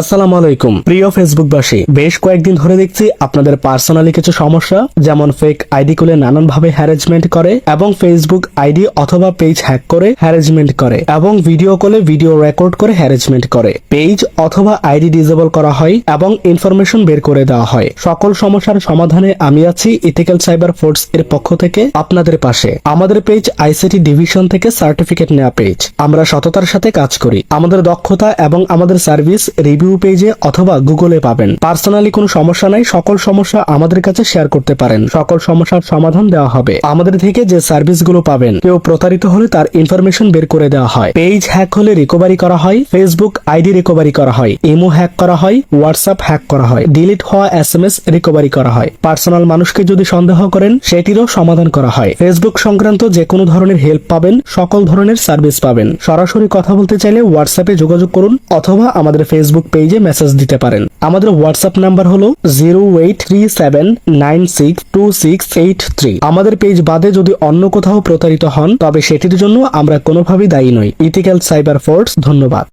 আসসালামু আলাইকুম। প্রিয় ফেসবুকবাসী, বেশ কয়েকদিন ধরে দেখছি আপনাদের পার্সোনালি কিছু সমস্যা, যেমন ফেক আইডি খুলে নানানভাবে হ্যারেজমেন্ট করে এবং ফেসবুক আইডি অথবা পেজ হ্যাক করে হ্যারেজমেন্ট করে এবং ভিডিও কলে ভিডিও রেকর্ড করে হ্যারেজমেন্ট করে। পেজ অথবা আইডি ডিজেবল করা হয় এবং ইনফরমেশন বের করে দেওয়া হয়। সকল সমস্যার সমাধানে আমি আছি ইথিক্যাল সাইবার ফোর্স এর পক্ষ থেকে আপনাদের পাশে। আমাদের পেজ আইসিটি ডিভিশন থেকে সার্টিফিকেট নেওয়া পেজ আমরা সততার সাথে কাজ করি। আমাদের দক্ষতা এবং আমাদের সার্ভিস রিভিউ পেজে অথবা গুগলে পাবেন। পার্সোনালি কোনো সমস্যা নাই, সকল সমস্যা আমাদের কাছে শেয়ার করতে পারেন। সকল সমস্যার সমাধান দেওয়া হবে। আমাদের থেকে যে সার্ভিসগুলো পাবেন, কেউ প্রতারিত হলে তার ইনফরমেশন বের করে দেওয়া হয়। পেজ হ্যাক হলে রিকভারি করা হয় ফেসবুক আইডি রিকভারি করা হয় ইমো হ্যাক করা হয় হোয়াটসঅ্যাপ হ্যাক করা হয় ডিলিট হওয়া এস এম এস রিকভারি করা হয়। পার্সোনাল মানুষকে যদি সন্দেহ করেন, সেটিরও সমাধান করা হয়। ফেসবুক সংক্রান্ত যে কোনো ধরনের হেল্প পাবেন, সকল ধরনের সার্ভিস পাবেন। সরাসরি কথা বলতে চাইলে হোয়াটসঅ্যাপে যোগাযোগ করুন, অথবা আমাদের ফেসবুক পেজে মেসেজ দিতে পারেন। আমাদের হোয়াটসঅ্যাপ নাম্বার হলো zero eight three seven nine six two six eight three আমাদের পেজ বাদে যদি অন্য কোথাও প্রতারিত হন, তবে সেটির জন্য আমরা কোনোভাবেই দায়ী নই। ইথিক্যাল সাইবার ফোর্স ধন্যবাদ।